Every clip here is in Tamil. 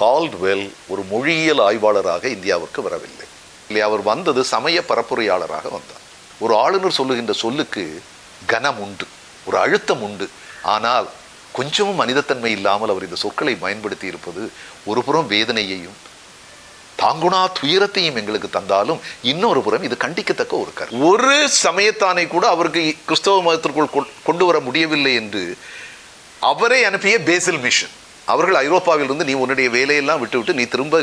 கால்ட்வெல் ஒரு மொழியியல் ஆய்வாளராக இந்தியாவிற்கு வரவில்லை. இல்லை அவர் வந்தது சமய பரப்புரையாளராக வந்தார். ஒரு ஆளுநர் சொல்லுகின்ற சொல்லுக்கு கனம் உண்டு ஒரு அழுத்தம் உண்டு. ஆனால் கொஞ்சமும் மனிதத்தன்மை இல்லாமல் அவர் இந்த சொற்களை பயன்படுத்தி இருப்பது ஒரு புறம் வேதனையையும் தாங்குணா துயரத்தையும் எங்களுக்கு தந்தாலும் இன்னொரு புறம் இது கண்டிக்கத்தக்க ஒரு கரு ஒரு சமயத்தானை கூட அவருக்கு கிறிஸ்தவ மதத்திற்குள் கொண்டு வர முடியவில்லை என்று அவரை அனுப்பிய பேசில் மிஷன். அவர்கள் ஐரோப்பாவிலிருந்து நீ உன்னுடைய வேலையெல்லாம் விட்டுவிட்டு நீ திரும்ப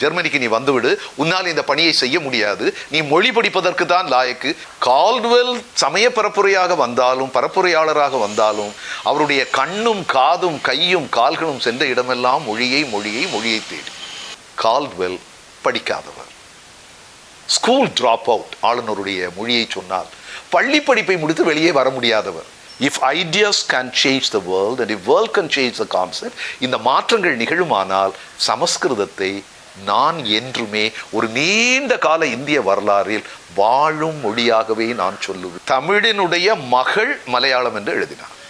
ஜெர்மனிக்கு நீ வந்துவிடு. உன்னால் இந்த பணியை செய்ய முடியாது. நீ மொழி படிப்பதற்கு தான் லாயக்கு. கால்வெல் சமய பரப்புரையாக வந்தாலும் பரப்புரையாளராக வந்தாலும் அவருடைய கண்ணும் காதும் கையும் கால்களும் சென்ற இடமெல்லாம் மொழியை மொழியை மொழியை தேடி. கால்வெல் படிக்காதவர். School drop out. ஆளுநருடைய மொழியை சொன்னால் பள்ளி படிப்பை முடித்து வெளியே வர முடியாதவர். If ideas can change the world and if world can change the concept இந்த மாற்றங்கள் நிகழுமானால் சமஸ்கிருதத்தை நான் என்றுமே ஒரு நீண்ட கால இந்திய வரலாறில் வாழும் மொழியாகவே நான் சொல்லுவேன். தமிழினுடைய மகள் மலையாளம் என்று எழுதினார்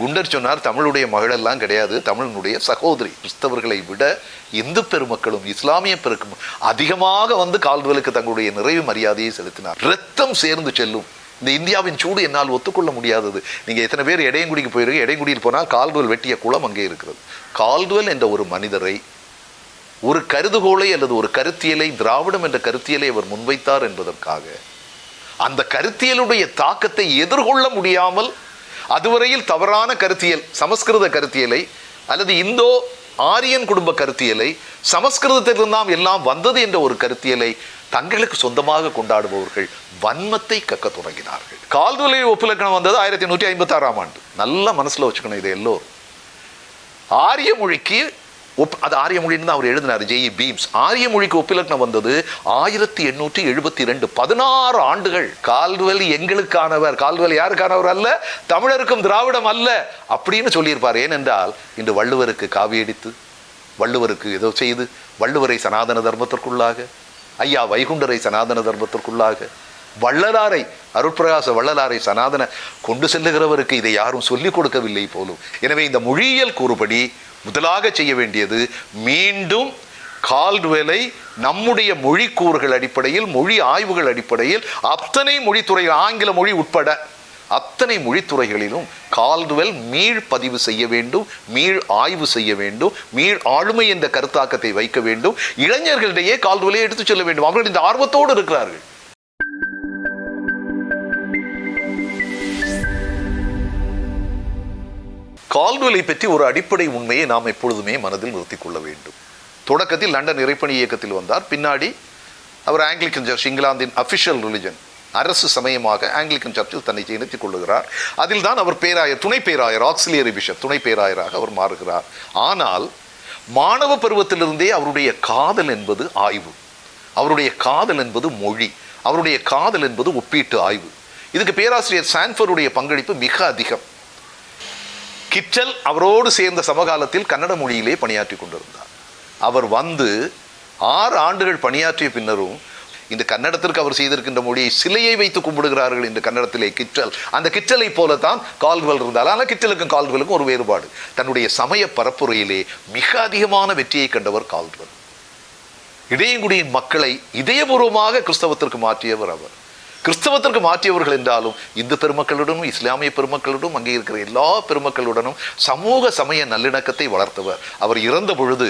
குண்டர் சொன்னார் தமிழுடைய மகளெல்லாம் கிடையாது தமிழினுடைய சகோதரி. கிறிஸ்தவர்களை விட இந்து பெருமக்களும் இஸ்லாமிய பெருக்கும் அதிகமாக வந்து கால்வலுக்கு தங்களுடைய நிறைவு மரியாதையை செலுத்தினார். ரத்தம் சேர்ந்து செல்லும் இந்த இந்தியாவின் சூடு என்னால் ஒத்துக்கொள்ள முடியாதது. நீங்கள் எத்தனை பேர் இடையங்குடிக்கு போயிருக்கு இடையங்குடியில் போனால் கால்டுவல் வெட்டிய குளம் அங்கே இருக்கிறது. கால்டுவல் என்ற ஒரு மனிதரை ஒரு கருதுகோளை அல்லது ஒரு கருத்தியலை திராவிடம் என்ற கருத்தியலை அவர் முன்வைத்தார் என்பதற்காக அந்த கருத்தியலுடைய தாக்கத்தை எதிர்கொள்ள முடியாமல் அதுவரையில் தவறான கருத்தியல் சமஸ்கிருத கருத்தியலை அல்லது இந்தோ ஆரியன் குடும்ப கருத்தியலை சமஸ்கிருதத்திலிருந்தாம் எல்லாம் வந்தது என்ற ஒரு கருத்தியலை தங்களுக்கு சொந்தமாக கொண்டாடுபவர்கள் வன்மத்தை கக்க தொடங்கினார்கள். கால்துலை ஒப்புலக்கணம் வந்தது ஆயிரத்தி நூற்றி ஐம்பத்தி ஆறாம் ஆண்டு. நல்ல மனசுல வச்சுக்கணும் இது எல்லோரும். ஆரிய மொழிக்கு ஒப் அது ஆரிய மொழின்னு தான் அவர் எழுதினார் ஜெய் பீம்ஸ். ஆரிய மொழிக்கு ஒப்பிலக்கணம் வந்தது ஆயிரத்தி எண்ணூற்றி எழுபத்தி ரெண்டு பதினாறு ஆண்டுகள். கால்வெல் எங்களுக்கானவர் கால்வெல் யாருக்கானவர் அல்ல தமிழருக்கும் திராவிடம் அல்ல அப்படின்னு சொல்லியிருப்பார். ஏனென்றால் இன்று வள்ளுவருக்கு காவியடித்து வள்ளுவருக்கு ஏதோ செய்து வள்ளுவரை சனாதன தர்மத்திற்குள்ளாக ஐயா வைகுண்டரை சனாதன தர்மத்திற்குள்ளாக வள்ளலாரை அருட்பிரகாச வள்ளலாரை சனாதன கொண்டு செல்லுகிறவருக்கு இதை யாரும் சொல்லிக் கொடுக்கவில்லை போலும். எனவே இந்த மொழியியல் கூறுபடி முதலாக செய்ய வேண்டியது மீண்டும் கால்டுவெலை நம்முடைய மொழி கூறுகள் அடிப்படையில் மொழி ஆய்வுகள் அடிப்படையில் அத்தனை மொழித்துறை ஆங்கில மொழி உட்பட அத்தனை மொழித்துறைகளிலும் கால்டுவெல் மீள் பதிவு செய்ய வேண்டும் மீள் ஆய்வு செய்ய வேண்டும் மீள் ஆளுமை என்ற கருத்தாக்கத்தை வைக்க வேண்டும். இளைஞர்களிடையே கால்டுவெலை எடுத்துச் செல்ல வேண்டும். அவர்கள் இந்த ஆர்வத்தோடு இருக்கிறார்கள். கால்டுவெலை பற்றி ஒரு அடிப்படை உண்மையை நாம் எப்பொழுதுமே மனதில் நிறுத்திக் கொள்ள வேண்டும். தொடக்கத்தில் லண்டன் இறைப்பணி இயக்கத்தில் வந்தார். பின்னாடி அவர் ஆங்கிலிக்கன் சர்ச் இங்கிலாந்தின் அபிஷியல் ரிலிஜன் அரசு சமயமாக ஆங்கிலிக்கன் சர்ச்சில் தன்னை இணைத்துக் கொள்ளுகிறார். அதில் தான் அவர் பேராயர் துணை பேராயர் ஆக்சிலியரி பிஷப் துணை பேராயராக அவர் மாறுகிறார். ஆனால் மாணவ பருவத்திலிருந்தே அவருடைய காதல் என்பது ஆய்வு. அவருடைய காதல் என்பது மொழி. அவருடைய காதல் என்பது ஒப்பீட்டு ஆய்வு. இதுக்கு பேராசிரியர் சான்ஃபருடைய பங்களிப்பு மிக அதிகம். கிச்சல் அவரோடு சேர்ந்த சமகாலத்தில் கன்னட மொழியிலே பணியாற்றி கொண்டிருந்தார். அவர் வந்து ஆறு ஆண்டுகள் பணியாற்றிய பின்னரும் இந்த கன்னடத்திற்கு அவர் செய்திருக்கின்ற மொழியை சிலையை வைத்து கும்பிடுகிறார்கள் இந்த கன்னடத்திலே கிச்சல் அந்த கிச்சலை போலத்தான் கால்வல் இருந்தால் ஆனால் கிச்சலுக்கும் கால்வலுக்கும் ஒரு வேறுபாடு. தன்னுடைய சமய பரப்புரையிலே மிக அதிகமான வெற்றியை கண்டவர் கால்வல் இடையங்குடியின் மக்களை இதயபூர்வமாக கிறிஸ்தவத்திற்கு மாற்றியவர் அவர். கிறிஸ்தவத்திற்கு மாற்றியவர்கள் என்றாலும் இந்து பெருமக்களுடனும் இஸ்லாமிய பெருமக்களுடனும் அங்கே இருக்கிற எல்லா பெருமக்களுடனும் சமூக சமய நல்லிணக்கத்தை வளர்த்தவர். அவர் இறந்த பொழுது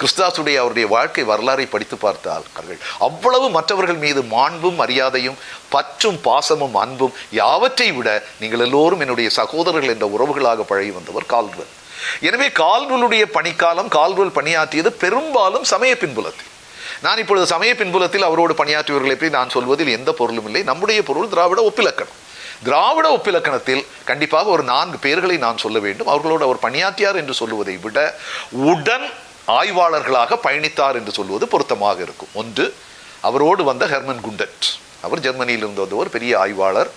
கிறிஸ்தாசுடைய அவருடைய வாழ்க்கை வரலாறை படித்து பார்த்தால் அவர்கள் அவ்வளவு மற்றவர்கள் மீது மாண்பும் மரியாதையும் பற்றும் பாசமும் அன்பும் யாவற்றை விட நீங்கள் எல்லோரும் என்னுடைய சகோதரர்கள் என்ற உறவுகளாக பழகி வந்தவர் கால்வல். எனவே கால்வலுடைய பணிக்காலம் கால்வல் பணியாற்றியது பெரும்பாலும் சமய பின்புலத்தில். நான் இப்பொழுது சமய பின்புலத்தில் அவரோடு பணியாற்றியவர்களை பற்றி நான் சொல்வதில் எந்த பொருளும் இல்லை. நம்முடைய பொருள் திராவிட ஒப்பிலக்கணம். திராவிட ஒப்பிலக்கணத்தில் கண்டிப்பாக ஒரு நான்கு பேர்களை நான் சொல்ல வேண்டும். அவர்களோடு அவர் பணியாற்றியார் என்று சொல்லுவதை விட உடன் ஆய்வாளர்களாக பயணித்தார் என்று சொல்வது பொருத்தமாக இருக்கும். ஒன்று அவரோடு வந்த ஹெர்மன் குண்டட். அவர் ஜெர்மனியிலிருந்து வந்த ஒரு பெரிய ஆய்வாளர்.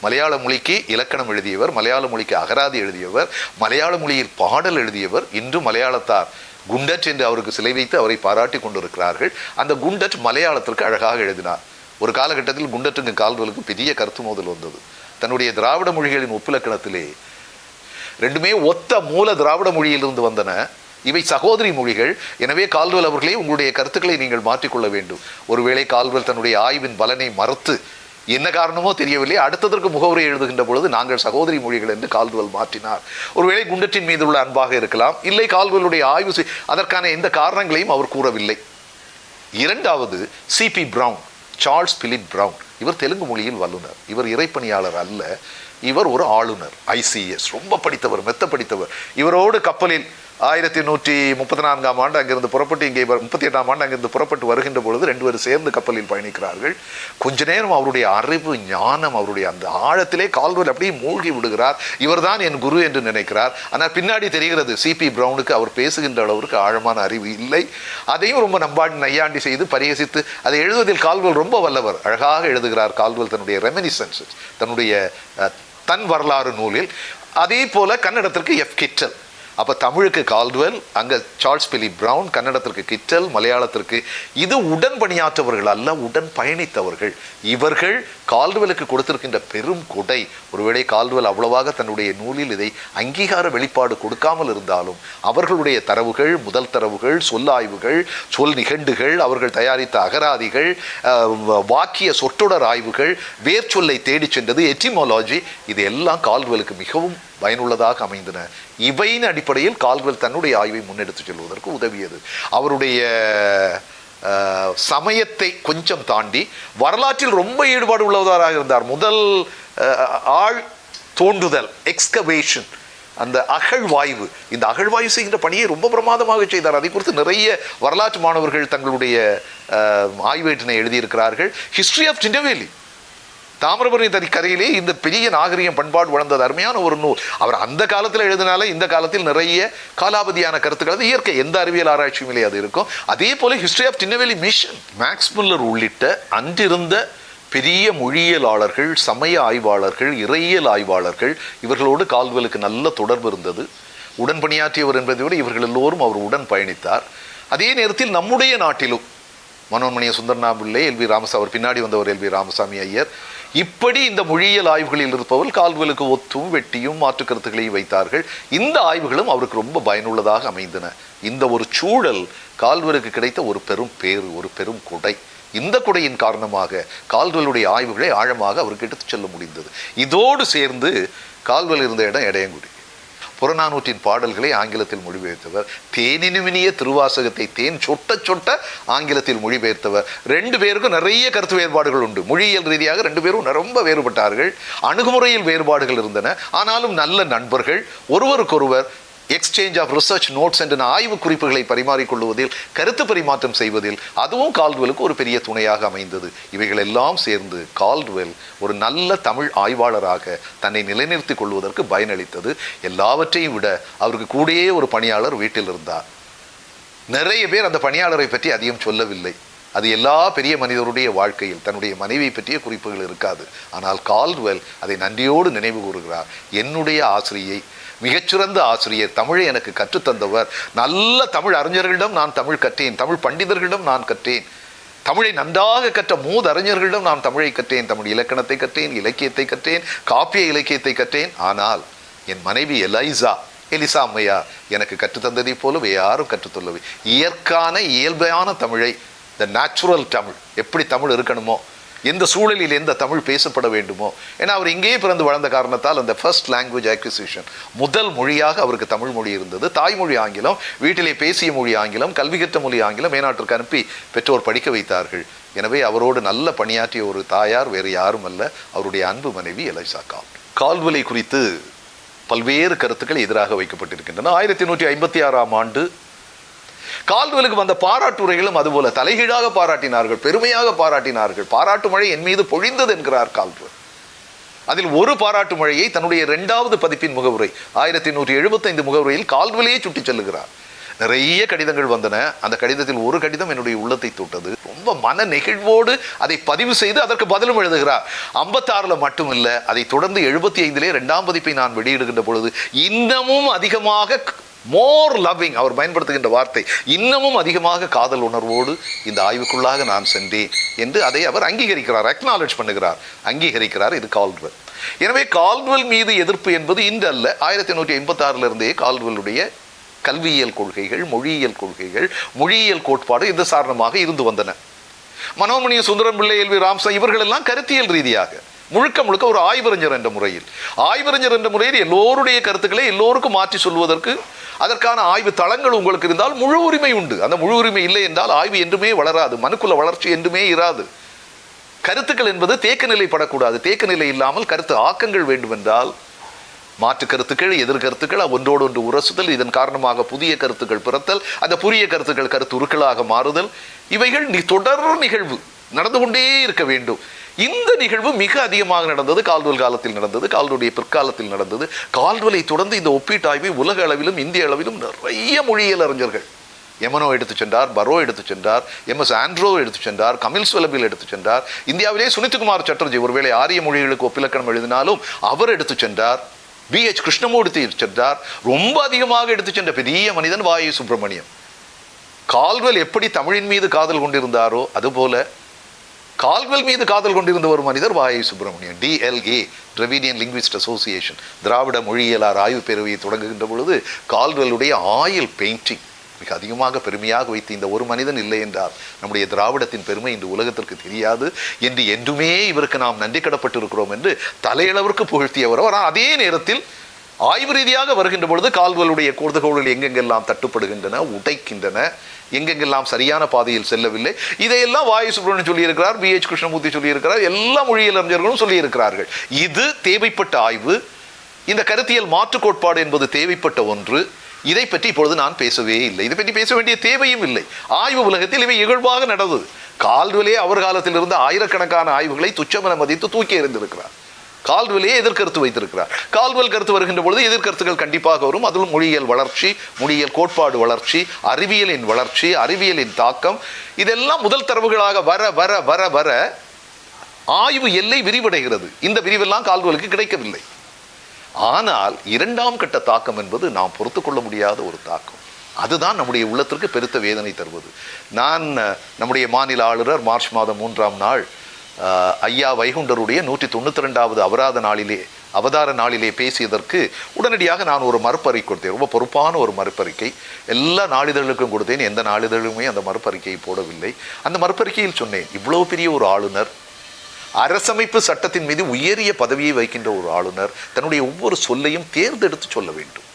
மலையாள மொழிக்கு இலக்கணம் எழுதியவர் மலையாள மொழிக்கு அகராதி எழுதியவர் மலையாள மொழியில் பாடல் எழுதியவர். இன்று மலையாளத்தார் குண்டட் என்று அவருக்கு சிலை வைத்து அவரை பாராட்டி கொண்டிருக்கிறார்கள். அந்த குண்டட் மலையாளத்திற்கு அழகாக எழுதினார். ஒரு காலகட்டத்தில் குண்டட்டுங்க கால்வலுக்கு பெரிய கருத்து மோதல் வந்தது. தன்னுடைய திராவிட மொழிகளின் ஒப்பிலக்கணத்திலே ரெண்டுமே ஒத்த மூல திராவிட மொழியிலிருந்து வந்தன. இவை சகோதரி மொழிகள். எனவே கால்வல் அவர்களே உங்களுடைய கருத்துக்களை நீங்கள் மாற்றிக்கொள்ள வேண்டும். ஒருவேளை கால்வல் தன்னுடைய ஆய்வின் பலனை மறுத்து என்ன காரணமோ தெரியவில்லை அடுத்ததற்கு முகவுரை எழுதுகின்ற பொழுது நாங்கள் சகோதரி மொழிகள் என்று கால்டுவல் மாற்றினார். ஒருவேளை குண்டத்தின் மீது உள்ள அன்பாக இருக்கலாம் இல்லை கால்டுவலுடைய ஆய்வு அதற்கான எந்த காரணங்களையும் அவர் கூறவில்லை. இரண்டாவது C P Brown Charles Philip Brown இவர் தெலுங்கு மொழியில் வல்லுனர் இவர் இறைப்பணியாளர் அல்ல இவர் ஒரு ஆளுநர் ஐசிஎஸ் ரொம்ப படித்தவர் மெத்த படித்தவர். இவரோடு கப்பலில் ஆயிரத்தி நூற்றி முப்பத்தி நான்காம் ஆண்டு அங்கிருந்து புறப்பட்டு இங்கே முப்பத்தி எட்டாம் ஆண்டு அங்கிருந்து புறப்பட்டு வருகின்ற பொழுது ரெண்டு பேரும் சேர்ந்து கப்பலில் பயணிக்கிறார்கள். கொஞ்ச நேரம் அவருடைய அறிவு ஞானம் அவருடைய அந்த ஆழத்திலே கால்வல் அப்படியே மூழ்கி விடுகிறார். இவர்தான் என் குரு என்று நினைக்கிறார். ஆனால் பின்னாடி தெரிகிறது சிபி பிரவுனுக்கு அவர் பேசுகின்ற அளவிற்கு ஆழமான அறிவு இல்லை. அதையும் ரொம்ப நம்பாடி நையாண்டி செய்து பரிகசித்து அதை எழுதுவதில் கால்வல் ரொம்ப வல்லவர். அழகாக எழுதுகிறார் கால்வல் தன்னுடைய ரெமினிசன்ஸ் தன்னுடைய தன் வரலாறு நூலில். அதே போல கன்னடத்திற்கு எஃப் கிட்டல் அப்போ தமிழுக்கு கால்டுவெல் அங்கே சார்ல்ஸ் பிலி பிரவுன் கன்னடத்திற்கு கிட்டல் மலையாளத்திற்கு இது உடன் பணியாற்றவர்கள் அல்ல உடன் பயணித்தவர்கள் இவர்கள் கால்டுவெலுக்கு கொடுத்திருக்கின்ற பெரும் கொடை. ஒருவேளை கால்டுவெல் அவ்வளவாக தன்னுடைய நூலில் இதை அங்கீகார வெளிப்பாடு கொடுக்காமல் இருந்தாலும் அவர்களுடைய தரவுகள் முதல் தரவுகள் சொல்லாய்வுகள் சொல் நிகண்டுகள் அவர்கள் தயாரித்த அகராதிகள் வாக்கிய சொற்றொடர் ஆய்வுகள் வேர்ச்சொல்லை தேடிச் சென்றது எட்டிமாலஜி இது எல்லாம் கால்டுவெலுக்கு மிகவும் பயனுள்ளதாக அமைந்தன. இவையின் அடிப்படையில் கால்வெல் தன்னுடைய ஆய்வை முன்னெடுத்து செல்வதற்கு உதவியது. அவருடைய சமயத்தை கொஞ்சம் தாண்டி வரலாற்றில் ரொம்ப ஈடுபாடு உள்ளவராக இருந்தார். முதல் ஆள் ஆழ் தோண்டுதல் எக்ஸ்கவேஷன் அந்த அகழ்வாய்வு. இந்த அகழ்வாய்வு செய்கின்ற பணியை ரொம்ப பிரமாதமாக செய்தார். அதை குறித்து நிறைய வரலாற்று மாணவர்கள் தங்களுடைய ஆய்வேட்டினை எழுதியிருக்கிறார்கள். ஹிஸ்ட்ரி ஆஃப் டிண்டவேலி தாமிரபரணி தனி கரையிலே இந்த பெரிய நாகரிகம் பண்பாடு வளர்ந்தது. அருமையான ஒரு நூல். அவர் அந்த காலத்தில் எழுதினால இந்த காலத்தில் நிறைய காலாவதியான கருத்துக்கள் அது இயற்கை எந்த அறிவியல் ஆராய்ச்சியுமே அது இருக்கும். அதே போல history of Tinnevelly mission Max Muller உள்ளிட்ட அன்றிருந்த பெரிய மொழியியலாளர்கள் சமய ஆய்வாளர்கள் இறையியல் ஆய்வாளர்கள் இவர்களோடு கால்வலுக்கு நல்ல தொடர்பு இருந்தது. உடன் பணியாற்றியவர் என்பதை விட இவர்கள் எல்லோரும் அவர் உடன் பயணித்தார். அதே நேரத்தில் நம்முடைய நாட்டிலும் மனோன்மணிய சுந்தரனா எல் வி ராமசாமி அவர் பின்னாடி வந்தவர் எல் வி ராமசாமி ஐயர் இப்படி இந்த மொழியியல் ஆய்வுகளில் இருப்பவர்கள் கால்களுக்கு ஒத்தும் வெட்டியும் மாற்று கருத்துக்களையும் வைத்தார்கள். இந்த ஆய்வுகளும் அவருக்கு ரொம்ப பயனுள்ளதாக அமைந்தன. இந்த ஒரு சூழல் கால்வலுக்கு கிடைத்த ஒரு பெரும் பேறு ஒரு பெரும் கொடை. இந்த கொடையின் காரணமாக கால்வலுடைய ஆய்வுகளை ஆழமாக அவருக்கு எடுத்துச் செல்ல முடிந்தது. இதோடு சேர்ந்து கால்வல் இருந்த இடம் இடையங்குடி புறநானூற்றின் பாடல்களை ஆங்கிலத்தில் மொழிபெயர்த்தவர். தேனினுமினிய திருவாசகத்தை தேன் சொட்ட சொட்ட ஆங்கிலத்தில் மொழிபெயர்த்தவர். ரெண்டு பேருக்கும் நிறைய கருத்து வேறுபாடுகள் உண்டு. மொழியியல் ரீதியாக ரெண்டு பேரும் ரொம்ப வேறுபட்டார்கள். அணுகுமுறையில் வேறுபாடுகள் இருந்தன. ஆனாலும் நல்ல நண்பர்கள் ஒருவருக்கொருவர் எக்ஸ்சேஞ்ச் ஆஃப் ரிசர்ச் நோட்ஸ் என்ற ஆய்வு குறிப்புகளை பரிமாறிக்கொள்வதில் கருத்து பரிமாற்றம் செய்வதில் அதுவும் கால்டுவெலுக்கு ஒரு பெரிய துணையாக அமைந்தது. இவைகள் எல்லாம் சேர்ந்து கால்டுவெல் ஒரு நல்ல தமிழ் ஆய்வாளராக தன்னை நிலைநிறுத்திக் கொள்வதற்கு பயனளித்தது. எல்லாவற்றையும் விட அவருக்கு கூடயே ஒரு பணியாளர் வீட்டில் இருந்தார். நிறைய பேர் அந்த பணியாளரை பற்றி அதிகம் சொல்லவில்லை. அது எல்லா பெரிய மனிதருடைய வாழ்க்கையில் தன்னுடைய மனைவியை பற்றிய குறிப்புகள் இருக்காது. ஆனால் கால்டுவெல் அதை நன்றியோடு நினைவு கூறுகிறார். என்னுடைய ஆசிரியை மிகச்சிறந்த ஆசிரியர் தமிழை எனக்கு கற்றுத்தந்தவர். நல்ல தமிழ் அறிஞர்களிடம் நான் தமிழ் கற்றேன். தமிழ் பண்டிதர்களிடம் நான் கற்றேன். தமிழை நன்றாக கற்ற மூதறிஞர்களிடம் நான் தமிழை கற்றேன். தமிழ் இலக்கணத்தை கற்றேன் இலக்கியத்தை கற்றேன் காப்பிய இலக்கியத்தை கற்றேன். ஆனால் என் மனைவி எலைசா எலிசா அம்மையா எனக்கு கற்றுத்தந்ததைப் போலவே யாரும் கற்றுத்தள்ளவை இயற்கான இயல்பான தமிழை த நேச்சுரல் தமிழ். எப்படி தமிழ் இருக்கணுமோ எந்த சூழலில் எந்த தமிழ் பேசப்பட வேண்டுமோ. ஏன்னா அவர் இங்கேயே பிறந்து வளர்ந்த காரணத்தால் அந்த ஃபர்ஸ்ட் லாங்குவேஜ் அக்விசிஷன் முதல் மொழியாக அவருக்கு தமிழ் மொழி இருந்தது. தாய்மொழி ஆங்கிலம் வீட்டிலே பேசிய மொழி ஆங்கிலம் கல்வி கற்ற மொழி ஆங்கிலம் மேனாட்டிற்கு அனுப்பி பெற்றோர் படிக்க வைத்தார்கள். எனவே அவரோடு நல்ல பணியாற்றிய ஒரு தாயார் வேறு யாரும் அல்ல அவருடைய அன்பு மனைவி எலைசா கால் கால்வலை குறித்து பல்வேறு கருத்துக்கள் எதிராக வைக்கப்பட்டிருக்கின்றன. ஆயிரத்தி நூற்றி ஐம்பத்தி ஆறாம் ஆண்டு கால்வெலுக்கு வந்த பாராட்டுரைகளும் அதுபோல தலைகீழாக பாராட்டினார்கள் பெருமையாக பாராட்டினார்கள். பாராட்டு மழை என் மீது பொழிந்தது என்கிறார் கால்வல். அதில் ஒரு பாராட்டு மழையை தன்னுடைய இரண்டாவது பதிப்பின் முகவுரை ஆயிரத்தி நூற்றி எழுபத்தைந்து முகவுரையில் கால்வலையே சுட்டி செல்லுகிறார். நிறைய கடிதங்கள் வந்தன. அந்த கடிதத்தில் ஒரு கடிதம் என்னுடைய உள்ளத்தை தொட்டது. ரொம்ப மன நெகிழ்வோடு அதை பதிவு செய்து அதற்கு பதிலும் எழுதுகிறார். ஐம்பத்தாறுல மட்டும் இல்லை அதை தொடர்ந்து எழுபத்தி ஐந்திலே ரெண்டாம் பதிப்பை நான் வெளியிடுகின்ற பொழுது இன்னமும் அதிகமாக மோர் லவ்விங் அவர் பயன்படுத்துகின்ற வார்த்தை. இன்னமும் அதிகமாக காதல் உணர்வோடு இந்த ஆய்வுக்குள்ளாக நான் சென்றேன் என்று அதை அவர் அங்கீகரிக்கிறார் அக்னாலஜ் பண்ணுகிறார். அங்கீகரிக்கிறார் இது கால்வெல் எனவே கால்வெல் மீது எதிர்ப்பு என்பது இன்று அல்ல ஆயிரத்தி நூற்றி எண்பத்தாறுல இருந்தே கால்டுவெல்லுடைய கல்வியியல் கொள்கைகள் மொழியியல் கொள்கைகள் மொழியியல் கோட்பாடு இது சாரணமாக இருந்து வந்தன. மனோமணி சுந்தரம் பிள்ளை எல்வி ராம்சா இவர்கள் எல்லாம் கருத்தியல் ரீதியாக முழுக்க முழுக்க ஒரு ஆய்வறிஞர் என்ற முறையில். ஆய்வறிஞர் என்ற முறையில் எல்லோருடைய கருத்துக்களை எல்லோருக்கும் மாற்றி சொல்வதற்கு அதற்கான ஆய்வு தளங்கள் உங்களுக்கு இருந்தால் முழு உரிமை உண்டு. அந்த முழு உரிமை இல்லை என்றால் ஆய்வு என்றுமே வளராது. மனுக்குல வளர்ச்சி என்றுமே இராது. கருத்துக்கள் என்பது தேக்க நிலைப்படக்கூடாது தேக்க நிலை இல்லாமல் கருத்து ஆக்கங்கள் வேண்டுமென்றால் மாற்று கருத்துக்கள் எதிர்கருத்துக்கள் ஒன்றோடு ஒன்று உரசுதல் இதன் காரணமாக புதிய கருத்துக்கள் பிறத்தல் அந்த புதிய கருத்துக்கள் கருத்துருக்களாக மாறுதல் இவைகள் தொடர் நிகழ்வு. நடந்து கொண்டே இருக்க வேண்டும். இந்த நிகழ்வு மிக அதிகமாக நடந்தது கால்டுவல் காலத்தில் நடந்தது கால்டுடைய பிற்காலத்தில் நடந்தது. கால்டுவலை தொடர்ந்து இந்த ஒப்பீட்டாய்வை உலக அளவிலும் இந்திய அளவிலும் நிறைய மொழியியல் அறிஞர்கள். எமனோ எடுத்து சென்றார் பரோ எடுத்து சென்றார் எம் எஸ் ஆண்ட்ரோ எடுத்து சென்றார் கமில் சுலபில் எடுத்து சென்றார். இந்தியாவிலே சுனித்குமார் சட்டர்ஜி ஒருவேளை ஆரிய மொழிகளுக்கு ஒப்பிலக்கணம் எழுதினாலும் அவர் எடுத்து சென்றார். பி எச் கிருஷ்ணமூர்த்தி சென்றார். ரொம்ப அதிகமாக எடுத்து சென்ற பெரிய மனிதன் வாயு சுப்பிரமணியம். கால்வெல் எப்படி தமிழின் மீது காதல் கொண்டிருந்தாரோ அதுபோல கால்வெல் மீது காதல் கொண்டிருந்த ஒரு மனிதர் V I Subramaniam DLA Dravidian linguist association திராவிட மொழியியலார் ஆய்வு பேரவையை தொடங்குகின்ற பொழுது கால்வெல்லுடைய ஆயில் பெயிண்டிங் மிக அதிகமாக பெருமையாக வைத்து இந்த ஒரு மனிதன் இல்லை என்றால் நம்முடைய திராவிடத்தின் பெருமை இன்று உலகத்திற்கு தெரியாது. என்று என்றுமே இவருக்கு நாம் நன்றி கடப்பட்டிருக்கிறோம் என்று தலையளவிற்கு புகழ்த்தியவர் ஆனால் அதே நேரத்தில் ஆய்வு ரீதியாக வருகின்ற பொழுது கால்வலுடைய கோர்துகோள்கள் எங்கெங்கெல்லாம் தட்டுப்படுகின்றன உடைக்கின்றன எங்கெங்கெல்லாம் சரியான பாதையில் செல்லவில்லை. இதையெல்லாம் வாயு சுப்ரமணியன் சொல்லியிருக்கிறார் பி எச் கிருஷ்ணமூர்த்தி சொல்லியிருக்கிறார் எல்லா மொழியியல் அறிஞர்களும் சொல்லியிருக்கிறார்கள். இது தேவைப்பட்ட ஆய்வு. இந்த கருத்தியல் மாற்று கோட்பாடு என்பது தேவைப்பட்ட ஒன்று. இதை பற்றி இப்பொழுது நான் பேசவே இல்லை. இதை பற்றி பேச வேண்டிய தேவையும் இல்லை. ஆய்வு உலகத்தில் இவை இகழ்வாக நடந்தது. கால்வெளியே அவர் காலத்தில் இருந்த ஆயிரக்கணக்கான ஆய்வுகளை துச்சமென மதித்து தூக்கி எறிந்திருக்கிறார். கால்வெளியே எதிர்கருத்து வைத்திருக்கிறார். கால்வெல் கருத்து வருகின்ற பொழுது எதிர்கருத்துகள் கண்டிப்பாக வரும். அதிலும் மொழியியல் வளர்ச்சி மொழியியல் கோட்பாடு வளர்ச்சி அறிவியலின் வளர்ச்சி அறிவியலின் தாக்கம். இதெல்லாம் முதல் தரவுகளாக வர வர வர வர ஆய்வு எல்லை விரிவடைகிறது. இந்த விரிவெல்லாம் கால்வெலுக்கு கிடைக்கவில்லை. ஆனால் இரண்டாம் கட்ட தாக்கம் என்பது நாம் பொறுத்து கொள்ள முடியாத ஒரு தாக்கம். அதுதான் நம்முடைய உள்ளத்திற்கு பெருத்த வேதனை தருவது. நான் நம்முடைய மாநில ஆளுநர் மார்ச் மாதம் மூன்றாம் நாள் ஐயா வைகுண்டருடைய நூற்றி தொண்ணூற்றி ரெண்டாவது அபராத நாளிலே அவதார நாளிலே பேசியதற்கு உடனடியாக நான் ஒரு மறுப்பறிக்கை கொடுத்தேன். ரொம்ப பொறுப்பான ஒரு மறுப்பறிக்கை. எல்லா நாளிதழுக்கும் கொடுத்தேன். எந்த நாளிதழுமே அந்த மறுப்பறிக்கையை போடவில்லை. அந்த மறுப்பறிக்கையில் சொன்னேன் இவ்வளவு பெரிய ஒரு ஆளுநர் அரசமைப்பு சட்டத்தின் மீது உயரிய பதவியை வைக்கின்ற ஒரு ஆளுநர் தன்னுடைய ஒவ்வொரு சொல்லையும் தேர்ந்தெடுத்து சொல்ல வேண்டும்.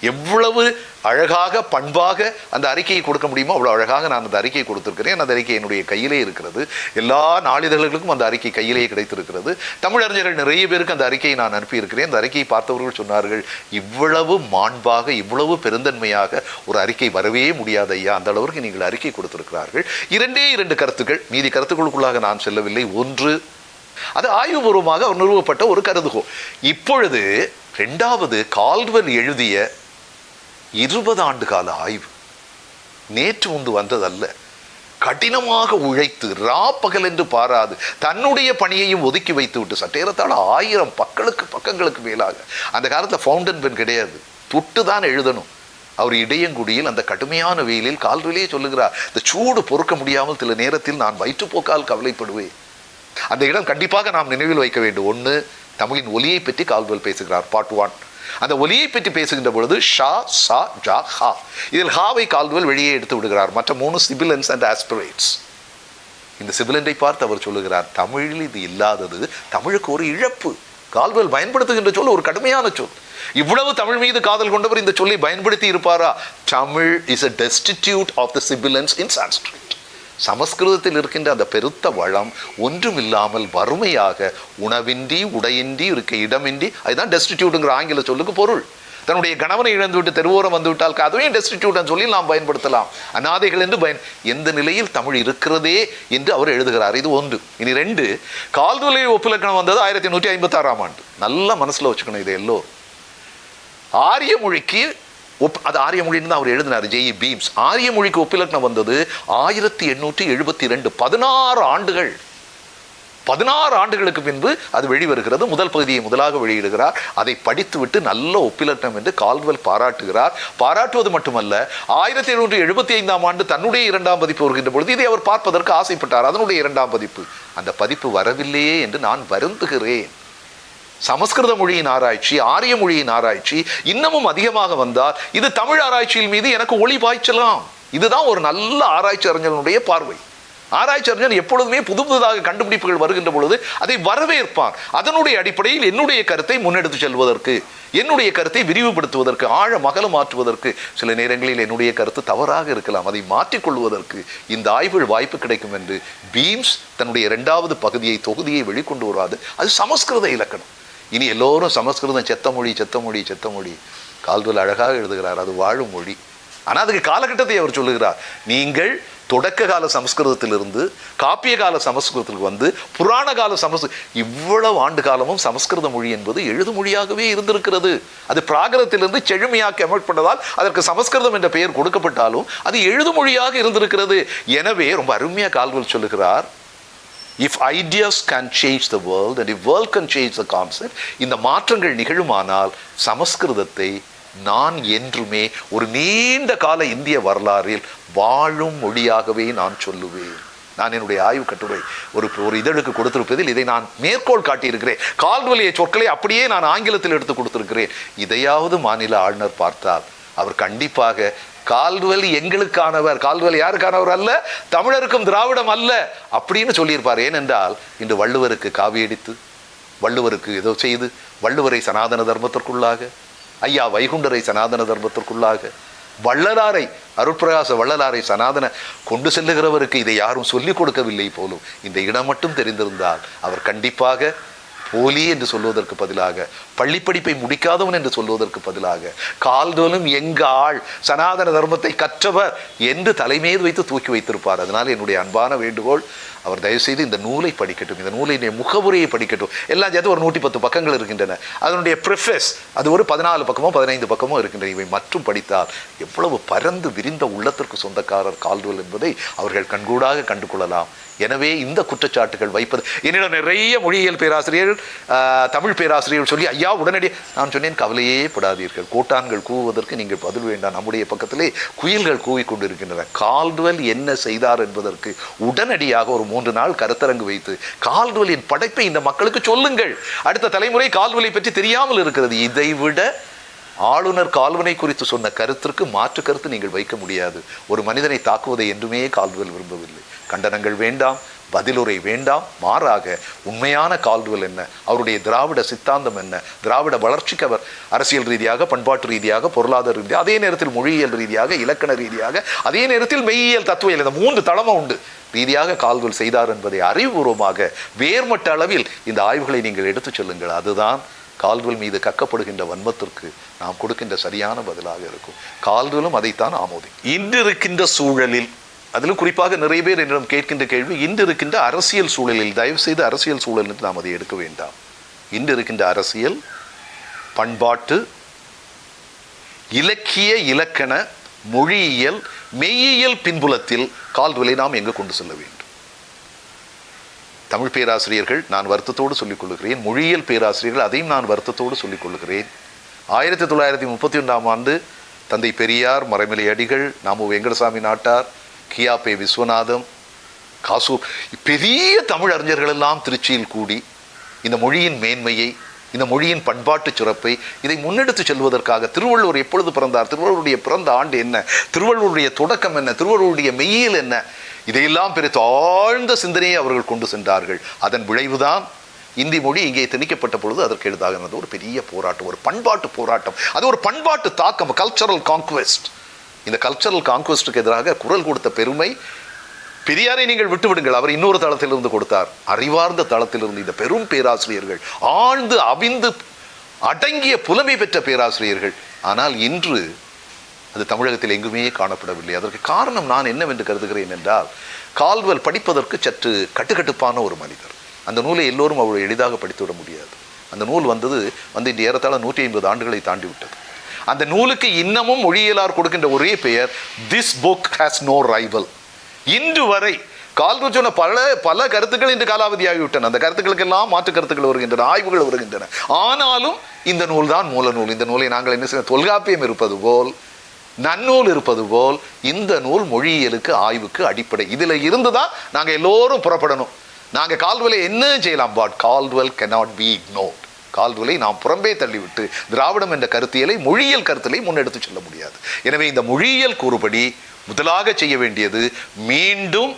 எவ்வளவு அழகாக பண்பாக அந்த அறிக்கையை கொடுக்க முடியுமோ அவ்வளோ அழகாக நான் அந்த அறிக்கையை கொடுத்துருக்கிறேன். அந்த அறிக்கை என்னுடைய கையிலே இருக்கிறது. எல்லா நாளிதழ்களுக்கும் அந்த அறிக்கை கையிலே கிடைத்திருக்கிறது. தமிழறிஞர்கள் நிறைய பேருக்கு அந்த அறிக்கையை நான் அனுப்பியிருக்கிறேன். அந்த அறிக்கையை பார்த்தவர்கள் சொன்னார்கள் இவ்வளவு மாண்பாக இவ்வளவு பெருந்தன்மையாக ஒரு அறிக்கை வரவே முடியாது ஐயா. அந்த அளவிற்கு நீங்கள் அறிக்கை கொடுத்திருக்கிறார்கள். இரண்டே இரண்டு கருத்துக்கள் மீதி கருத்துக்களுக்குள்ளாக நான் செல்லவில்லை. ஒன்று அது ஆய்வுபூர்வமாக நிறுவப்பட்ட ஒரு கருதுகோள். இப்பொழுது ரெண்டாவது கால்வன் எழுதிய இருபது ஆண்டு கால ஆய்வு. நேற்று முந்து வந்ததல்ல. கடினமாக உழைத்து ரா பகல் என்று பாராது தன்னுடைய பணியையும் ஒதுக்கி வைத்து விட்டு சற்றேறத்தாழ ஆயிரம் பக்களுக்கு பக்கங்களுக்கு மேலாக அந்த காலத்தில் ஃபவுண்டன் பென் கிடையாது. தொட்டு தான் எழுதணும். அவர் இடையங்குடியில் அந்த கடுமையான வெயிலில் கால்விலேயே சொல்லுகிறார் இந்த சூடு பொறுக்க முடியாமல் சில நேரத்தில் நான் வயிற்றுப்போக்கால் கவலைப்படுவேன். அந்த இடம் கண்டிப்பாக நாம் நினைவில் வைக்க வேண்டும். ஒன்று தமிழின் ஒலியை பற்றி கால்வெல் பேசுகிறார். Part one. அந்த ஒலியை பற்றி பேசுகின்ற பொழுது ஷா சா ஜா ஹா. இதில் ஹாவை கால்வெல் வெளியே எடுத்து விடுகிறார். மற்ற மூணு சிபிலன்ஸ் அண்ட் ஆஸ்பிரேட்ஸ் இந்த சிபிலண்டை பார்த்து அவர் சொல்லுகிறார் தமிழில் இது இல்லாதது தமிழுக்கு ஒரு இழப்பு. கால்வெல் பயன்படுத்துகின்ற சொல் ஒரு கடுமையான சொல். இவ்வளவு தமிழ் மீது காதல் கொண்டவர் இந்த சொல்லை பயன்படுத்தி இருப்பாரா? Tamil is a destitute of the sibilants in Sanskrit சமஸ்கிருதத்தில் இருக்கின்ற அந்த பெருத்த வளம் ஒன்றுமில்லாமல் வறுமையாக உணவின்றி உடையின்றி இருக்க இடமின்றி அதுதான் டெஸ்டிடியூட்டுங்கிற ஆங்கில சொல்லுக்கு பொருள். தன்னுடைய கணவனை இழந்துவிட்டு தெருவோரம் வந்துவிட்டால் அதுவே டெஸ்டிடியூட்னு சொல்லி நாம் பயன்படுத்தலாம். அநாதைகள் என்று பயன் எந்த நிலையில் தமிழ் இருக்கிறதே என்று அவர் எழுதுகிறார். இது ஒன்று. இனி ரெண்டு கால்துலை ஒப்பிலக்கணம் வந்தது ஆயிரத்தி நூற்றி ஐம்பத்தாறாம் ஆண்டு. நல்லா மனசுல வச்சுக்கணும் இது எல்லோரும். ஆரிய மொழிக்கு ஒப் அது ஆரிய மொழின்னு தான் அவர் எழுதினார் ஜெய் பீம்ஸ் ஆரிய மொழிக்கு ஒப்பிலக்கணம் வந்தது ஆயிரத்தி எண்ணூற்றி எழுபத்தி ரெண்டு பதினாறு ஆண்டுகள். பதினாறு ஆண்டுகளுக்கு பின்பு அது வெளிவருகிறது. முதல் பகுதியை முதலாக வெளியிடுகிறார். அதை படித்துவிட்டு நல்ல ஒப்பிலட்டம் என்று கால்வெல் பாராட்டுகிறார். பாராட்டுவது மட்டுமல்ல ஆயிரத்தி எழுநூற்றி எழுபத்தி ஐந்தாம் ஆண்டு தன்னுடைய இரண்டாம் பதிப்பு வருகின்ற பொழுது இதை அவர் பார்ப்பதற்கு ஆசைப்பட்டார். அதனுடைய இரண்டாம் பதிப்பு அந்த பதிப்பு வரவில்லையே என்று நான் வருந்துகிறேன். சமஸ்கிருத மொழியின் ஆராய்ச்சி ஆரிய மொழியின் ஆராய்ச்சி இன்னமும் அதிகமாக வந்தால் இது தமிழ் ஆராய்ச்சியின் மீது எனக்கு ஒளி பாய்ச்சலாம். இதுதான் ஒரு நல்ல ஆராய்ச்சி அறிஞர்களுடைய பார்வை. ஆராய்ச்சி அறிஞர் எப்பொழுதுமே புது புதுதாக கண்டுபிடிப்புகள் வருகின்ற பொழுது அதை வரவேற்பார். அதனுடைய அடிப்படையில் என்னுடைய கருத்தை முன்னெடுத்து செல்வதற்கு என்னுடைய கருத்தை விரிவுபடுத்துவதற்கு ஆழ மகள மாற்றுவதற்கு சில நேரங்களில் என்னுடைய கருத்து தவறாக இருக்கலாம். அதை மாற்றிக்கொள்வதற்கு இந்த ஆய்வுகள் வாய்ப்பு கிடைக்கும் என்று பீம்ஸ் தன்னுடைய இரண்டாவது பகுதியை தொகுதியை வெளிக்கொண்டு வராது. அது சமஸ்கிருத இலக்கணம். இனி எல்லோரும் சமஸ்கிருதம் செத்த மொழி செத்த மொழி செத்த மொழி கால்வல் அழகாக எழுதுகிறார் அது வாழும் மொழி. ஆனால் அதுக்கு காலகட்டத்தை அவர் சொல்லுகிறார். நீங்கள் தொடக்க கால சமஸ்கிருதத்திலிருந்து காப்பிய கால சமஸ்கிருதத்திற்கு வந்து புராண கால சமஸ்கிரு இவ்வளவு ஆண்டு காலமும் சமஸ்கிருத மொழி என்பது எழுது மொழியாகவே இருந்திருக்கிறது. அது பிராகிருதத்திலிருந்து செழுமையாக்கி பண்ணதால் அதற்கு சமஸ்கிருதம் என்ற பெயர் கொடுக்கப்பட்டாலும் அது எழுது மொழியாக இருந்திருக்கிறது. எனவே ரொம்ப அருமையாக கால்வல் சொல்லுகிறார் if ideas can change the world and if world can change the concept இந்த மாற்றங்கள் நிகழுமானால் சமஸ்கிருதத்தை நான் என்றுமே ஒரு நீண்ட கால இந்திய வரலாறில் வாழும் மொழியாகவே நான் சொல்லுவேன். நான் என்னுடைய ஆய்வு கட்டுரை ஒரு ஒரு இதழுக்கு கொடுத்திருப்பதில் இதை நான் மேற்கோள் காட்டியிருக்கிறேன். கால்வலிய சொற்களை அப்படியே நான் ஆங்கிலத்தில் எடுத்து கொடுத்திருக்கிறேன். இதையாவது மாநில ஆளுநர் பார்த்தால் அவர் கண்டிப்பாக கால்வலி எங்களுக்கானவர் கால்வலி யாருக்கானவர் அல்ல? தமிழருக்கும் திராவிடம் அல்ல அப்படின்னு சொல்லியிருப்பார். ஏனென்றால் இன்று வள்ளுவருக்கு காவியடித்து வள்ளுவருக்கு ஏதோ செய்து வள்ளுவரை சனாதன தர்மத்திற்குள்ளாக ஐயா வைகுண்டரை சனாதன தர்மத்திற்குள்ளாக வள்ளலாரை அருட்பிரகாச வள்ளலாரை சனாதன கொண்டு செல்லுகிறவருக்கு இதை யாரும் சொல்லிக் கொடுக்கவில்லை போலும் இந்த இடம் மட்டும் தெரிந்திருந்தால் அவர் கண்டிப்பாக போலி என்று சொல்வதற்கு பதிலாக பள்ளிப்படிப்பை முடிக்காதவன் என்று சொல்வதற்கு பதிலாக கால்தோலும் எங்க ஆள் சனாதன தர்மத்தை கற்றவர் என்று தலைமையில் வைத்து தூக்கி வைத்திருப்பார். அதனால் என்னுடைய அன்பான வேண்டுகோள் அவர் தயவுசெய்து இந்த நூலை படிக்கட்டும் இந்த நூலினுடைய முகவுரையை படிக்கட்டும். எல்லாம் சேர்த்து ஒரு நூற்றி பத்து பக்கங்கள் இருக்கின்றன. அதனுடைய ப்ரிஃபெஸ் அது ஒரு பதினாலு பக்கமோ பதினைந்து பக்கமோ இருக்கின்றன. இவை மற்றும் படித்தால் எவ்வளவு பரந்து விரிந்த உள்ளத்திற்கு சொந்தக்காரர் கால்டுவல் என்பதை அவர்கள் கண்கூடாக கண்டு கொள்ளலாம் எனவே இந்த குற்றச்சாட்டுகள் வைப்பது என்னிடம் நிறைய மொழியியல் பேராசிரியர்கள் ஆஹ், தமிழ் பேராசிரியர்கள் சொல்லி ஐயா உடனடி நான் சொன்னேன் கவலையே படாதீர்கள். கோட்டான்கள் கூவுவதற்கு நீங்கள் பதில் வேண்டாம். நம்முடைய பக்கத்திலே குயில்கள் கூவிக் கொண்டிருக்கின்றன கால்டுவல் என்ன செய்தார் என்பதற்கு உடனடியாக ஒரு மூன்று நாள் கருத்தரங்கு வைத்து கால்டுவலின் படைப்பை இந்த மக்களுக்கு சொல்லுங்கள். அடுத்த தலைமுறை கால்வலை பற்றி தெரியாமல் இருக்கிறது. இதைவிட ஆளுநர் கால்வனை குறித்து சொன்ன கருத்திற்கு மாற்று கருத்து நீங்கள் வைக்க முடியாது. ஒரு மனிதனை தாக்குவதை என்றுமே கால்டுவல் விரும்பவில்லை. கண்டனங்கள் வேண்டாம். பதிலுரை வேண்டாம் மாறாக உண்மையான கால்டுவல் என்ன அவருடைய திராவிட சித்தாந்தம் என்ன திராவிட வளர்ச்சிக்கு அவர் அரசியல் ரீதியாக பண்பாட்டு ரீதியாக பொருளாதார ரீதியாக அதே நேரத்தில் மொழியியல் ரீதியாக இலக்கண ரீதியாக அதே நேரத்தில் மெய்யியல் தத்துவியல் இந்த மூன்று தளமும் உண்டு. ரீதியாக கால்வல் செய்தார் என்பதை அறிவுபூர்வமாக வேர்மட்ட அளவில் இந்த ஆய்வுகளை நீங்கள் எடுத்துச் செல்லுங்கள். அதுதான் கால்வல் மீது கக்கப்படுகின்ற வன்மத்திற்கு நாம் கொடுக்கின்ற சரியான பதிலாக இருக்கும். கால்வலும் அதைத்தான் ஆமோதி. இன்று இருக்கின்ற சூழலில் அதிலும் குறிப்பாக நிறைய பேர் என்னிடம் கேட்கின்ற கேள்வி இன்று இருக்கின்ற அரசியல் சூழலில் தயவு செய்து அரசியல் சூழல் நாம் அதை எடுக்க வேண்டாம். இன்று இருக்கின்ற அரசியல் பண்பாட்டு இலக்கிய இலக்கண மொழியியல் மெய்யியல் பின்புலத்தில் கால்வலை நாம் எங்கு கொண்டு செல்ல வேண்டும்? தமிழ் பேராசிரியர்கள் நான் வருத்தத்தோடு சொல்லிக் கொள்கிறேன் மொழியியல் பேராசிரியர்கள் அதையும் நான் வருத்தத்தோடு சொல்லிக் கொள்கிறேன் ஆயிரத்தி தொள்ளாயிரத்தி முப்பத்தி ஒன்றாம் ஆண்டு தந்தை பெரியார் மறைமலை அடிகள் நாமு வெங்கடசாமி நாட்டார் கியாபே விஸ்வநாதம் காசு பெரிய தமிழ் அறிஞர்கள் எல்லாம் திருச்சியில் கூடி இந்த மொழியின் மேன்மையை இந்த மொழியின் பண்பாட்டு சிறப்பை இதை முன்னெடுத்து செல்வதற்காக திருவள்ளுவர் எப்பொழுது பிறந்தார் திருவள்ளுவருடைய பிறந்த ஆண்டு என்ன திருவள்ளுவருடைய தொடக்கம் என்ன திருவள்ளுவருடைய மெய்யில் என்ன இதையெல்லாம் பெரிய ஆழ்ந்த சிந்தனையை அவர்கள் கொண்டு சென்றார்கள். அதன் விளைவுதான் இந்தி மொழி இங்கே திணிக்கப்பட்ட பொழுது அதற்கு எதிராக ஒரு பெரிய போராட்டம் ஒரு பண்பாட்டு போராட்டம். அது ஒரு பண்பாட்டு தாக்கம் கல்ச்சரல் கான்குவெஸ்ட் இந்த கல்ச்சரல் கான்குவெஸ்டுக்கு எதிராக குரல் கொடுத்த பெருமை பெரியாரை நீங்கள் விட்டுவிடுங்கள். அவர் இன்னொரு தளத்திலிருந்து கொடுத்தார். அறிவார்ந்த தளத்திலிருந்து இந்த பெரும் பேராசிரியர்கள் ஆழ்ந்து அவிந்து அடங்கிய புலமை பெற்ற பேராசிரியர்கள். ஆனால் இன்று அது தமிழகத்தில் எங்குமே காணப்படவில்லை. அதற்கு காரணம் நான் என்னவென்று கருதுகிறேன் என்றால் கால்வல் படிப்பதற்கு சற்று கட்டுக்கட்டுப்பான ஒரு மனிதர். அந்த நூலை எல்லோரும் அவ்வளவு எளிதாக படித்துவிட முடியாது. அந்த நூல் வந்தது வந்து இன்று ஏறத்தாழ நூற்றி ஐம்பது ஆண்டுகளை தாண்டி விட்டது அந்த நூலுக்கு இன்னமும் மொழியியலார் கொடுக்கின்ற ஒரே பெயர் this book has no rival இன்று வரை கால்வல் சொன்ன பல பல கருத்துக்கள் இன்று காலாவதியாகிவிட்டன. அந்த கருத்துக்களுக்கெல்லாம் மாற்று கருத்துக்கள் வருகின்றன ஆய்வுகள் வருகின்றன. ஆனாலும் இந்த நூல் தான் மூல நூல். இந்த நூலை நாங்கள் என்ன செய்ய தொல்காப்பியம் இருப்பது போல் நன்னூல் இருப்பது போல் இந்த நூல் மொழியியலுக்கு ஆய்வுக்கு அடிப்படை. இதில் இருந்து தான் நாங்கள் எல்லோரும் புறப்படணும். நாங்கள் கால்வெலை என்ன செய்யலாம்? But Caldwell cannot be ignore கால்டுவலை நாம் புறம்பே தள்ளிவிட்டு திராவிடம் என்ற கருத்தியலை மொழியியல் கருத்திலை முன்னெடுத்து செல்ல முடியாது. எனவே இந்த மொழியியல் கூறுபடி முதலாக செய்ய வேண்டியது மீண்டும்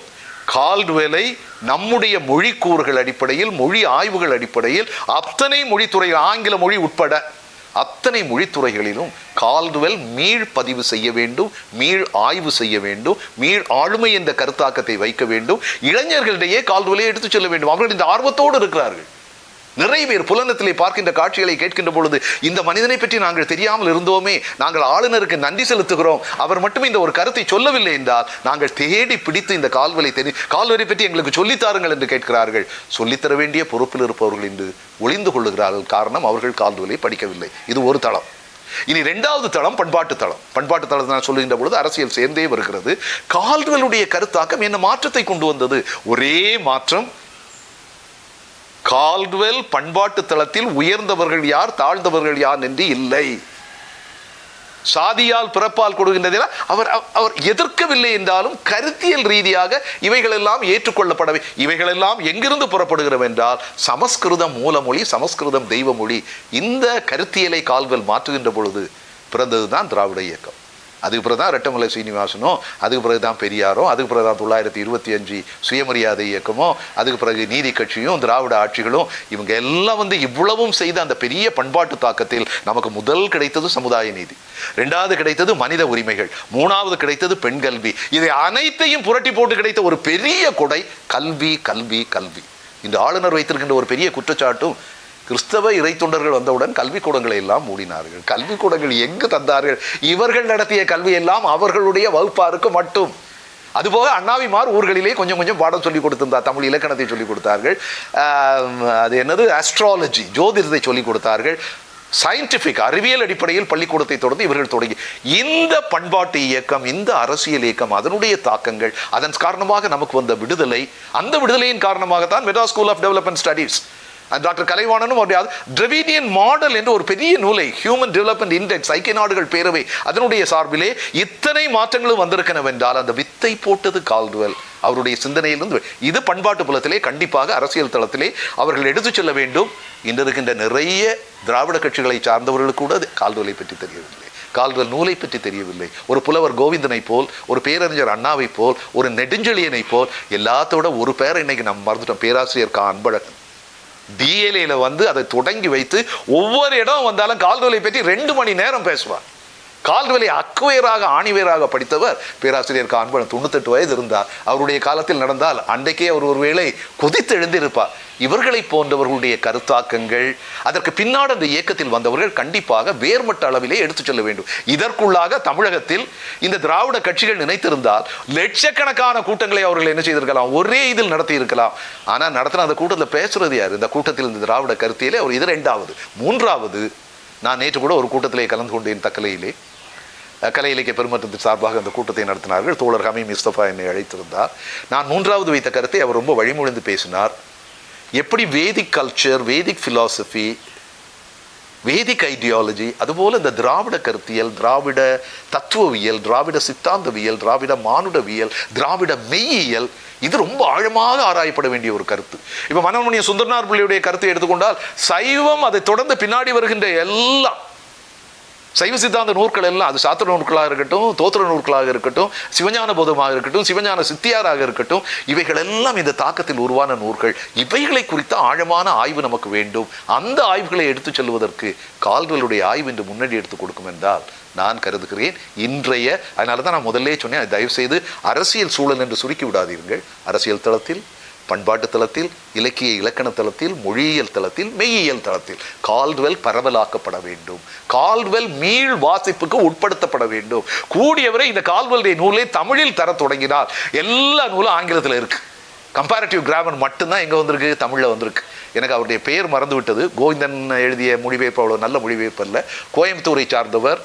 கால்டுவெலை நம்முடைய மொழி கூறுகள் அடிப்படையில் மொழி ஆய்வுகள் அடிப்படையில் அத்தனை மொழித்துறை ஆங்கில மொழி உட்பட அத்தனை மொழித்துறைகளிலும் கால்டுவெல் மீள் பதிவு செய்ய வேண்டும் மீள் ஆய்வு செய்ய வேண்டும் மீள் ஆளுமை என்ற கருத்தாக்கத்தை வைக்க வேண்டும். இளைஞர்களிடையே கால்டுவெலை எடுத்துச் செல்ல வேண்டும். அவர்கள் இந்த ஆர்வத்தோடு இருக்கிறார்கள். நிறைய பேர் புலனத்திலே பார்க்கின்ற காட்சிகளை கேட்கின்ற பொழுது இந்த மனிதனை பற்றி நாங்கள் தெரியாமல் இருந்தோமே நாங்கள் ஆளுநருக்கு நன்றி செலுத்துகிறோம் அவர் மட்டும் இந்த ஒரு கருத்தை சொல்லவில்லை என்றால் நாங்கள் தேடி பிடித்து இந்த கால்வலை தெரி கால்வரை பற்றி எங்களுக்கு சொல்லித்தாருங்கள் என்று கேட்கிறார்கள். சொல்லித்தர வேண்டிய பொறுப்பில் இருப்பவர்கள் என்று ஒளிந்து கொள்ளுகிறார்கள். காரணம் அவர்கள் கால்வலை படிக்கவில்லை. இது ஒரு தளம். இனி இரண்டாவது தளம் பண்பாட்டு தளம். பண்பாட்டு தளத்தை நான் சொல்லுகின்ற பொழுது அரசியல் சேர்ந்தே வருகிறது. கால்வலுடைய கருத்தாக்கம் என்ன மாற்றத்தை கொண்டு வந்தது? ஒரே மாற்றம் கால்வெல் பண்பாட்டு தளத்தில் உயர்ந்தவர்கள் யார் தாழ்ந்தவர்கள் யார் என்று இல்லை. சாதியால் பிறப்பால் கொடுக்கின்றதில் அவர் அவர் எதிர்க்கவில்லை என்றாலும் கருத்தியல் ரீதியாக இவைகளெல்லாம் ஏற்றுக்கொள்ளப்படவே இவைகளெல்லாம் எங்கிருந்து புறப்படுகிறோம் என்றால் சமஸ்கிருதம் மூலமொழி சமஸ்கிருதம் தெய்வ மொழி இந்த கருத்தியலை கால்கள் மாற்றுகின்ற பொழுது பிறந்தது தான் திராவிட இயக்கம். அதுக்கு பிறகு தான் ரெட்டமலை சீனிவாசனும் அதுக்கு பிறகு தான் பெரியாரும் அதுக்கு பிறகு தான் தொள்ளாயிரத்தி இருபத்தி அஞ்சு சுயமரியாதை இயக்கமும் அதுக்கு பிறகு நீதி கட்சியும் திராவிட ஆட்சிகளும் இவங்க எல்லாம் வந்து இவ்வளவும் செய்த அந்த பெரிய பண்பாட்டு தாக்கத்தில் நமக்கு முதல் கிடைத்தது சமுதாய நீதி. ரெண்டாவது கிடைத்தது மனித உரிமைகள். மூணாவது கிடைத்தது பெண் கல்வி. இதை அனைத்தையும் புரட்டி போட்டு கிடைத்த ஒரு பெரிய கொடை கல்வி கல்வி கல்வி. இந்த ஆளுநர் வைத்திருக்கின்ற ஒரு பெரிய குற்றச்சாட்டும் கிறிஸ்தவ இறை தொண்டர்கள் வந்தவுடன் கல்விக்கூடங்களை எல்லாம் மூடினார்கள். கல்விக்கூடங்கள் எங்கு தந்தார்கள்? இவர்கள் நடத்திய கல்வி எல்லாம் அவர்களுடைய வகுப்பாருக்கு மட்டும். அதுபோக அண்ணாவிமார் ஊர்களிலே கொஞ்சம் கொஞ்சம் பாடம் சொல்லி கொடுத்திருந்தார். தமிழ் இலக்கணத்தை சொல்லிக் கொடுத்தார்கள். அது என்னது? அஸ்ட்ராலஜி ஜோதிடத்தை சொல்லிக் கொடுத்தார்கள். சயின்டிஃபிக் அறிவியல் அடிப்படையில் பள்ளிக்கூடத்தை தொடர்ந்து இவர்கள் தொடங்கி. இந்த பண்பாட்டு இயக்கம் இந்த அரசியல் இயக்கம் அதனுடைய தாக்கங்கள் அதன் காரணமாக நமக்கு வந்த விடுதலை அந்த விடுதலையின் காரணமாகத்தான் Madras school of development studies doctor கலைவாணனும் அவருடைய டிரவிடியன் மாடல் என்ற ஒரு பெரிய நூலை ஹியூமன் டெவலப்மெண்ட் இண்டெக்ஸ் ஐக்கிய நாடுகள் பேரவை அதனுடைய சார்பிலே இத்தனை மாற்றங்களும் வந்திருக்கனவென்றால் அந்த வித்தை போட்டது கால்டுவெல் அவருடைய சிந்தனையிலிருந்து இது பண்பாட்டு புலத்திலே கண்டிப்பாக அரசியல் தளத்திலே அவர்கள் எடுத்துச் செல்ல வேண்டும். இன்று இருக்கின்ற நிறைய திராவிட கட்சிகளை சார்ந்தவர்களுக்கு கூட அது கால்டுவலை பற்றி தெரியவில்லை. கால்டுவல் நூலை பற்றி தெரியவில்லை. ஒரு புலவர் கோவிந்தனை போல் ஒரு பேரறிஞர் அண்ணாவை போல் ஒரு நெடுஞ்செழியனை போல் எல்லாத்தோட ஒரு பேரை இன்னைக்கு நம்ம மறந்துட்டோம். பேராசிரியர் கா. அன்பழகன். டிஎல்ஏல வந்து அதை தொடங்கி வைத்து ஒவ்வொரு இடம் வந்தாலும் கால்தொலை பற்றி ரெண்டு மணி நேரம் பேசுவார். கால்வெளி அக்குவேராக ஆணிவேராக படித்தவர் பேராசிரியர் காண்பன் தொண்ணூத்தெட்டு வயது இருந்தார். அவருடைய காலத்தில் நடந்தால் அன்றைக்கே அவர் ஒருவேளை கொதித்து எழுந்திருப்பார் இவர்களை போன்றவர்களுடைய கருத்தாக்கங்கள் அதற்கு பின்னாடி அந்த இயக்கத்தில் வந்தவர்கள் கண்டிப்பாக வேர்மட்ட அளவிலே எடுத்துச் செல்ல வேண்டும். இதற்குள்ளாக தமிழகத்தில் இந்த திராவிட கட்சிகள் நினைத்திருந்தால் லட்சக்கணக்கான கூட்டங்களை அவர்கள் என்ன செய்திருக்கலாம் ஒரே இதில் நடத்தி இருக்கலாம் ஆனால் நடத்தின அந்த கூட்டத்தில் பேசுறது யார்? இந்த கூட்டத்தில் இந்த திராவிட கருத்தியிலே அவர் இது ரெண்டாவது மூன்றாவது நான் நேற்று கூட ஒரு கூட்டத்திலே கலந்து கொண்டேன் தக்கலையிலே. கலை இலக்கிய பெருமன்றத்தின் சார்பாக அந்த கூட்டத்தை நடத்தினார்கள். தோழர் ஹமீம் முஸ்தபா என்னை அழைத்திருந்தார். நான் மூன்றாவது வைத்த கருத்தை அவர் ரொம்ப வழிமொழிந்து பேசினார். எப்படி Vedic culture Vedic philosophy Vedic ideology அதுபோல் இந்த திராவிட கருத்தியல் திராவிட தத்துவவியல் திராவிட சித்தாந்தவியல் திராவிட மானுடவியல் திராவிட மெய்யியல் இது ரொம்ப ஆழமாக ஆராயப்பட வேண்டிய ஒரு கருத்து. இப்போ மனோன்மணிய சுந்தரனார் பிள்ளையுடைய கருத்தை எடுத்துக்கொண்டால் சைவம் அதை தொடர்ந்து பின்னாடி வருகின்ற எல்லாம் சைவ சித்தாந்த நூற்கள் எல்லாம் அது சாத்திர நூற்களாக இருக்கட்டும் தோத்திர நூற்களாக இருக்கட்டும் சிவஞான போதமாக இருக்கட்டும் சிவஞான சித்தியாராக இருக்கட்டும் இவைகள் எல்லாம் இந்த தாக்கத்தில் உருவான நூல்கள். இவைகளை குறித்த ஆழமான ஆய்வு நமக்கு வேண்டும். அந்த ஆய்வுகளை எடுத்துச் செல்வதற்கு கால்களுடைய ஆய்வு என்று முன்னாடி எடுத்து கொடுக்கும் என்றால் நான் கருதுகிறேன் இன்றைய அதனால தான் நான் முதல்லே சொன்னேன் தயவு செய்து அரசியல் சூழல் என்று சுருக்கி விடாதீர்கள். அரசியல் தளத்தில் பண்பாட்டு தளத்தில் இலக்கிய இலக்கண தளத்தில் மொழியியல் தளத்தில் மெய்யியல் தளத்தில். கால்வெல் பரவலாக்கப்பட வேண்டும். கால்வெல் மீள் வாசிப்புக்கு உட்படுத்தப்பட வேண்டும். கூடியவரை இந்த கால்வெல்டைய நூலை தமிழில் தர தொடங்கினால் எல்லா நூலும் ஆங்கிலத்தில் இருக்கு. கம்பேரிட்டிவ் கிராமர் மட்டும்தான் எங்கே வந்திருக்கு தமிழில் வந்திருக்கு. எனக்கு அவருடைய பெயர் மறந்து விட்டது கோவிந்தன் எழுதிய மொழிபெயர்ப்பு அவ்வளோ நல்ல மொழிபெயர்ப்பு அல்ல. கோயம்புத்தூரை சார்ந்தவர்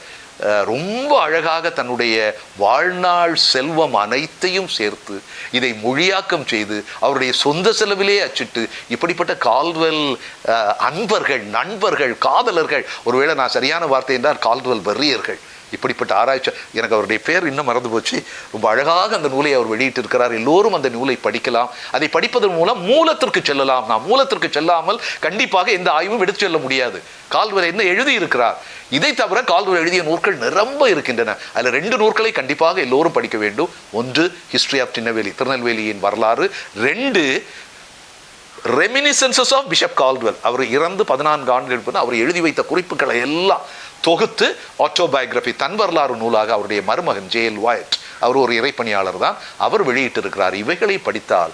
ரொம்ப அழகாக தன்னுடைய வாழ்நாள் செல்வம் அனைத்தையும் சேர்த்து இதை மொழியாக்கம் செய்து அவருடைய சொந்த செலவிலே அச்சிட்டு இப்படிப்பட்ட கால்வெல் அன்பர்கள் நண்பர்கள் காதலர்கள். ஒருவேளை நான் சரியான வார்த்தை என்றால் கால்வெல் வெறியர்கள். இப்படிப்பட்ட ஆராய்ச்சி. எனக்கு அவருடைய பேர் இன்னும் மறந்து போச்சு. ரொம்ப அழகாக அந்த நூலை அவர் வெளியிட்டிருக்கிறார். எல்லோரும் அந்த நூலை படிக்கலாம். அதை படிப்பதன் மூலம் மூலத்திற்கு செல்லலாம். நாம் மூலத்திற்கு செல்லாமல் கண்டிப்பாக எந்த ஆய்வும் எடுத்து செல்ல முடியாது. கால்வரை என்ன எழுதி இருக்கிறார் இதை தவிர கால்வரை எழுதிய நூல்கள் நிரம்ப இருக்கின்றன. அதில் ரெண்டு நூல்களை கண்டிப்பாக எல்லோரும் படிக்க வேண்டும். ஒன்று ஹிஸ்டரி ஆஃப் திருநெல்வேலி திருநெல்வேலியின் வரலாறு. ரெண்டு ரெமினிசன்சஸ் ஆஃப் பிஷப் கால்டுவெல் அவர் இறந்து பதினான்கு ஆண்டுகள் இருப்பது அவர் எழுதி வைத்த குறிப்புகளை எல்லாம் தொகுத்து ஆட்டோபயோகிராஃபி தன் வரலாறு நூலாக அவருடைய மருமகன் ஜேஎல் வாய்ட் அவர் ஒரு இறைப்பணியாளர் தான் அவர் வெளியிட்டிருக்கிறார். இவைகளை படித்தால்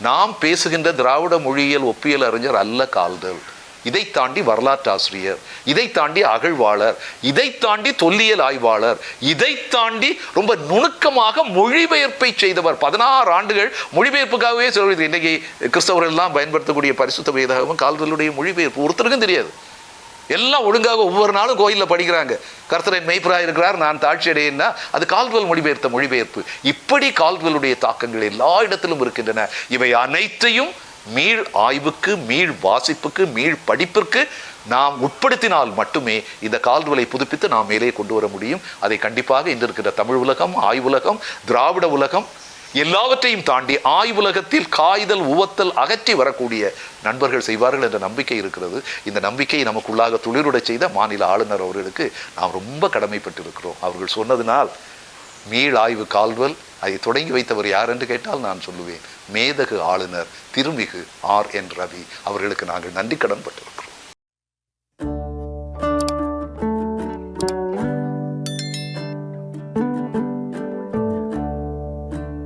நாம் பேசுகின்ற திராவிட மொழியியல் ஒப்பியல் அறிஞர் அல்ல கால்தல் இதை தாண்டி வரலாற்று ஆசிரியர் இதை தாண்டி அகழ்வாளர் இதை தாண்டி தொல்லியல் ஆய்வாளர் இதை தாண்டி ரொம்ப நுணுக்கமாக மொழிபெயர்ப்பை செய்தவர். பதினாறு ஆண்டுகள் மொழிபெயர்ப்புக்காகவே சொல்வது இன்னைக்கு கிறிஸ்தவர்கள் எல்லாம் பயன்படுத்தக்கூடிய பரிசுத்த வேதாகவும் கால்களுடைய மொழிபெயர்ப்பு ஒருத்தருக்கும் தெரியாது. எல்லாம் ஒழுங்காக ஒவ்வொரு நாளும் கோயிலில் படிக்கிறாங்க. கர்த்தரின் மெய்ப்பராக இருக்கிறார் நான் தாட்சி அடையேன்னா அது கால்வல் மொழிபெயர்த்த மொழிபெயர்ப்பு. இப்படி கால்வலுடைய தாக்கங்கள் எல்லா இடத்திலும் இருக்கின்றன. இவை அனைத்தையும் மீள் ஆய்வுக்கு மீள் வாசிப்புக்கு மீள் படிப்பிற்கு நாம் உட்படுத்தினால் மட்டுமே இந்த கால்வலை புதுப்பித்து நாம் மேலே கொண்டு வர முடியும். அதை கண்டிப்பாக இருக்கிற தமிழ் உலகம் ஆய்வுலகம் திராவிட உலகம் எல்லாவற்றையும் தாண்டி ஆய்வுலகத்தில் காய்தல் உவத்தல் அகற்றி வரக்கூடிய நண்பர்கள் செய்வார்கள் என்ற நம்பிக்கை இருக்கிறது. இந்த நம்பிக்கையை நமக்குள்ளாக துளிருடச் செய்த மாநில ஆளுநர் அவர்களுக்கு நாம் ரொம்ப கடமைப்பட்டிருக்கிறோம். அவர்கள் சொன்னதினால் மீள் ஆய்வு கால்வல் அதை தொடங்கி வைத்தவர் யார் என்று கேட்டால் நான் சொல்லுவேன். மேதகு ஆளுநர் திருமிகு ஆர் என் ரவி. அவர்களுக்கு நாங்கள் நன்றி கடன் பட்டிருக்கிறோம்